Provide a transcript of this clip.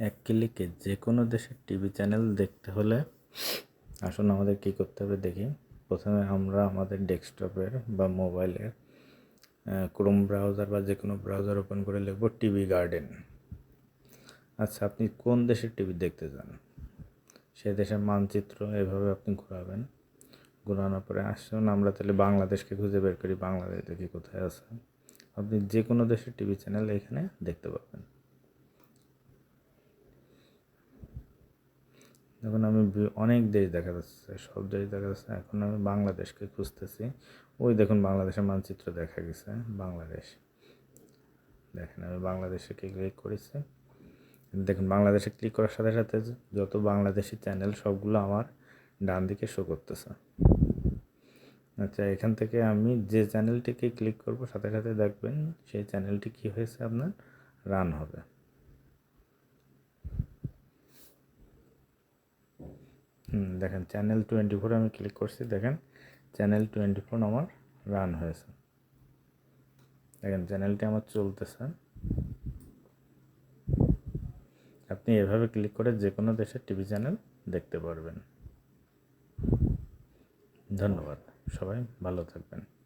এক ক্লিকে যে কোনো দেশের টিভি চ্যানেল দেখতে হলে আসুন আমাদের কী করতে হবে দেখি। প্রথমে আমরা আমাদের ডেস্কটপের বা মোবাইলের ক্রোম ব্রাউজার বা যে কোনো ব্রাউজার ওপেন করে লিখব টিভি গার্ডেন। আচ্ছা আপনি কোন দেশের টিভি দেখতে চান? সে দেশের মানচিত্র এভাবে আপনি ঘোরাবেন। ঘোরানোর পরে আসুন, আমরা তাহলে বাংলাদেশকে খুঁজে বের করি, বাংলাদেশ দেখি কোথায় আছে। আপনি যে কোনো দেশের টিভি চ্যানেল এখানে দেখতে পাবেন দেখুন, আমি অনেক দেশ দেখা যাচ্ছে, সব দেশ দেখা যাচ্ছে এখন আমি বাংলাদেশকে খুঁজতেছি। ওই দেখুন, বাংলাদেশের মানচিত্র দেখা গেছে, বাংলাদেশ। দেখেন, আমি বাংলাদেশে ক্লিক করেছি। দেখুন, বাংলাদেশে ক্লিক করার সাথে সাথে যত বাংলাদেশি চ্যানেল সবগুলো আমার ডান দিকে শো করতেছে। আচ্ছা এখান থেকে আমি যে চ্যানেলটিকে ক্লিক করব, সাথে সাথে দেখবেন, সেই চ্যানেলটি কি হয়েছে আপনার? রান হবে। দেখেন চ্যানেল টোয়েন্টি ফোর আমি ক্লিক করছি, দেখেন চ্যানেল টোয়েন্টি ফোর আমার রান হয়েছে। দেখেন চ্যানেলটি আমার চলতেছে। আপনি এভাবে ক্লিক করে যে কোনো দেশের টিভি চ্যানেল দেখতে পারবেন। ধন্যবাদ। সবাই ভালো থাকবেন।